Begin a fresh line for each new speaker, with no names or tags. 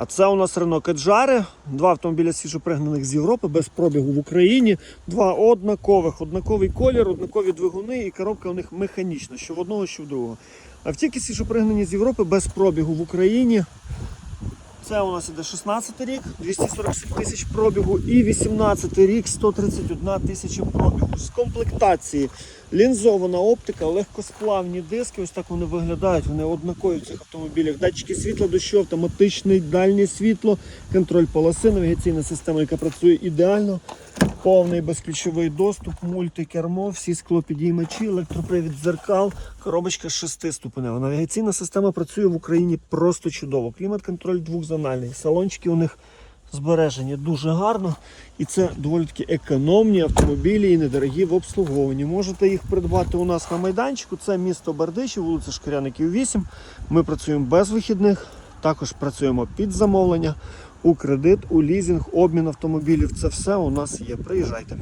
А це у нас Renault Каджари, два автомобіля свіжопригнаних з Європи без пробігу в Україні. Два однакових, однаковий колір, однакові двигуни і коробка у них механічна, що в одного, що в другого. Автівки свіжопригнані з Європи без пробігу в Україні. Це у нас іде 16 рік, 247 тисяч пробігу і 18 рік, 131 тисяча пробігу. З комплектації лінзована оптика, легкосплавні диски. Ось так вони виглядають. Вони однакові в цих автомобілях. Датчики світла, дощу, автоматичний дальнє світло, контроль полоси, навігаційна система, яка працює ідеально. Повний безключовий доступ, мультикермо, всі склопідіймачі, електропривід дзеркал, коробочка шестиступенева. Навігаційна система працює в Україні просто чудово. Клімат-контроль двохзональний. Салончики у них збережені дуже гарно. І це доволі таки економні автомобілі і недорогі в обслуговуванні. Можете їх придбати у нас на майданчику. Це місто Бердичів, вулиця Шкіряників 8. Ми працюємо без вихідних, також працюємо під замовлення. У кредит, у лізинг, обмін автомобілів це все у нас є. Приїжджайте.